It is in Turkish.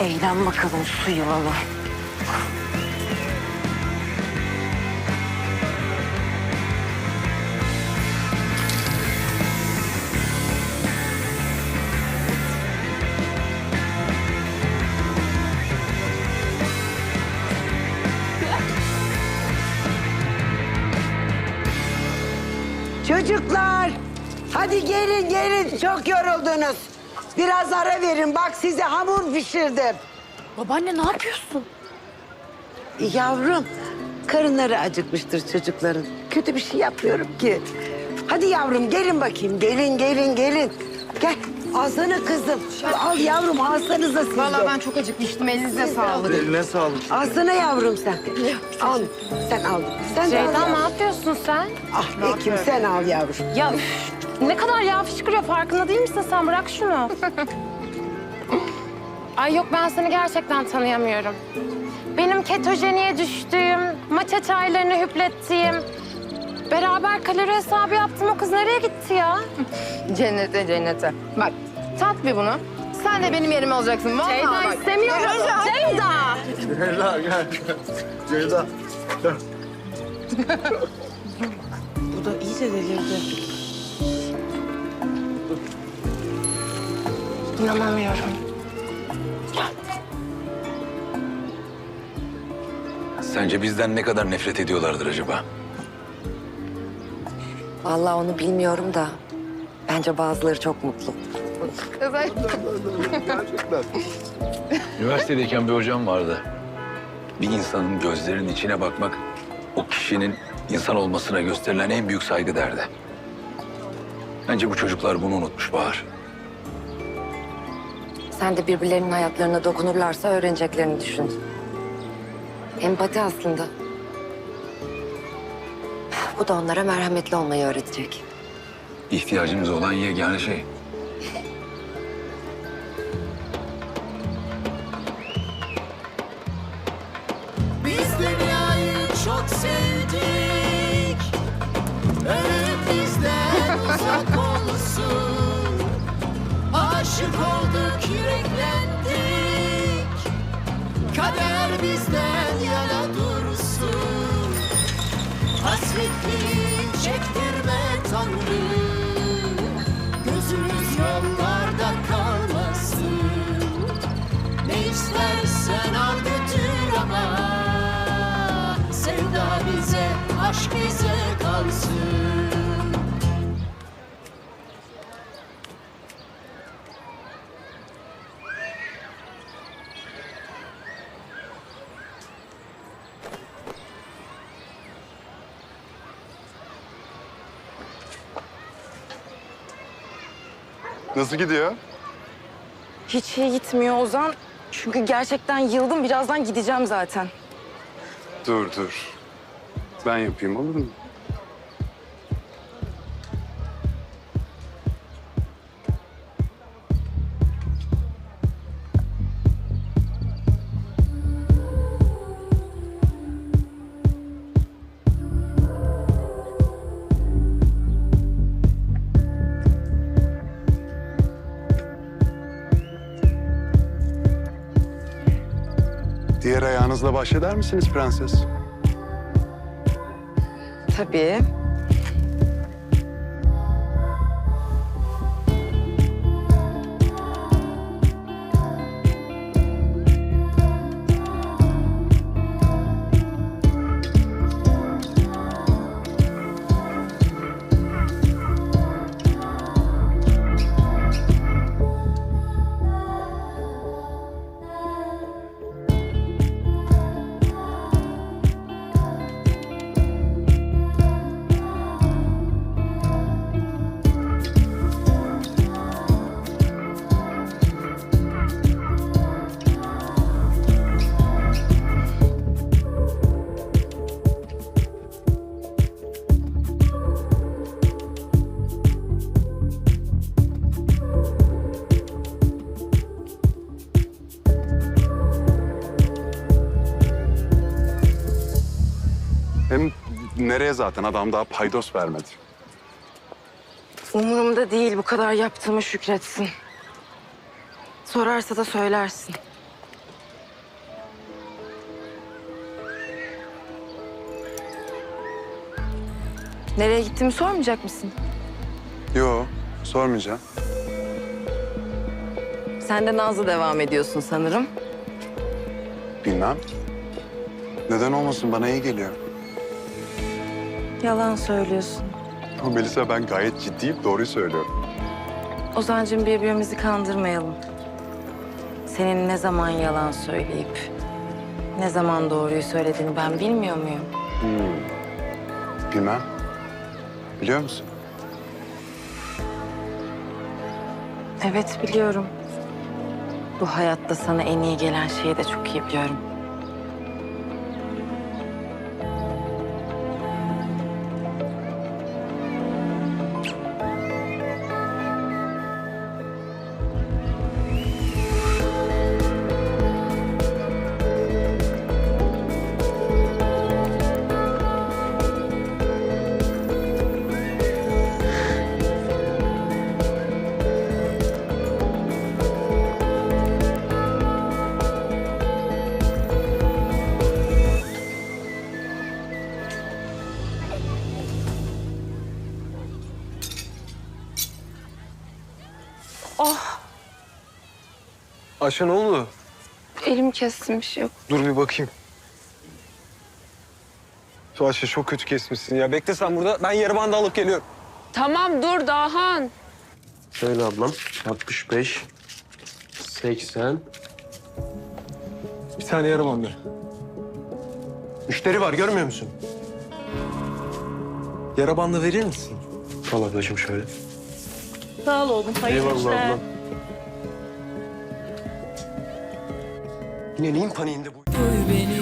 Eğlen bakalım su yılanı. Çocuklar, hadi gelin gelin. Çok yoruldunuz. Biraz ara verin. Bak size hamur pişirdim. Babaanne ne yapıyorsun? Yavrum, karınları acıkmıştır çocukların. Kötü bir şey yapıyorum ki. Hadi yavrum gelin bakayım. Gelin, gelin, gelin. Gel. Alsana kızım. Al yavrum, alsanıza siz de. Vallahi ben çok acıkmıştım. Elinize sağlık. Eline sağlık. Alsana yavrum sen. Al. Sen al. Sen de al. Ne yavrum. yapıyorsun sen? Ah Ekim sen al yavrum. Ya üf, ne kadar yağ fışkırıyor farkında değil misin sen? Bırak şunu. Ay yok ben seni gerçekten tanıyamıyorum. Benim ketojeniye düştüğüm, maça çaylarını hüplettiğim, beraber kalori hesabı yaptığım o kız nereye gitti ya? Cennete cennete. Bak tat bir bunu. Sen de benim yerime olacaksın. Vallahi Ceyda bak. istemiyorum. Ceyda! Ceyda gel. Ceyda. Bu da iyice delirdi. İnanamıyorum. Sence bizden ne kadar nefret ediyorlardır acaba? Vallahi onu bilmiyorum da bence bazıları çok mutlu. Gerçekten. Üniversitedeyken bir hocam vardı. Bir insanın gözlerinin içine bakmak o kişinin insan olmasına gösterilen en büyük saygı derdi. Bence bu çocuklar bunu unutmuş Bahar. Sen de birbirlerinin hayatlarına dokunurlarsa öğreneceklerini düşün. Empati aslında. Bu da onlara merhametli olmayı öğretecek. İhtiyacımız olan yegane şey. Aşık olduk yüreklendik. Kader bizden yana dursun. Hasretliği çektirme Tanrım Gözümüz yollarda kalmasın. Ne istersen al götür ama. Sevda bize, aşk bize kalsın Nasıl gidiyor? Hiç iyi gitmiyor Ozan. Çünkü gerçekten yıldım. Birazdan gideceğim zaten. Dur dur. Ben yapayım olur mu? Diğer ayağınızla bahşeder misiniz prenses? Tabii. nereye zaten? Adam daha paydos vermedi. Umurumda değil. Bu kadar yaptığımı şükretsin. Sorarsa da söylersin. Nereye gittiğimi sormayacak mısın? Yo, sormayacağım. Sen de Nazlı devam ediyorsun sanırım. Bilmem. Neden olmasın? Bana iyi geliyor. Yalan söylüyorsun. Ama Melisa ben gayet ciddiyim, doğruyu söylüyorum. Ozancığım birbirimizi kandırmayalım. Senin ne zaman yalan söyleyip ne zaman doğruyu söylediğini ben bilmiyor muyum? Bilmem. Biliyor musun? Evet biliyorum. Bu hayatta sana en iyi gelen şeyi de çok iyi biliyorum. Ayşe ne oldu? Elim kestim bir şey yok. Dur bir bakayım. Şu Ayşe çok kötü kesmişsin ya. Bekle sen burada. Ben yarı bandı alıp geliyorum. Tamam dur Dahan. Söyle ablam. 65, 80. Bir tane yarı bandı. Müşteri var görmüyor musun? Yara bandı verir misin? Al ablacığım şöyle. Sağ ol oğlum. Hayırlı Eyvallah işler. ablam. Yine neyin paniğinde bu? Duy beni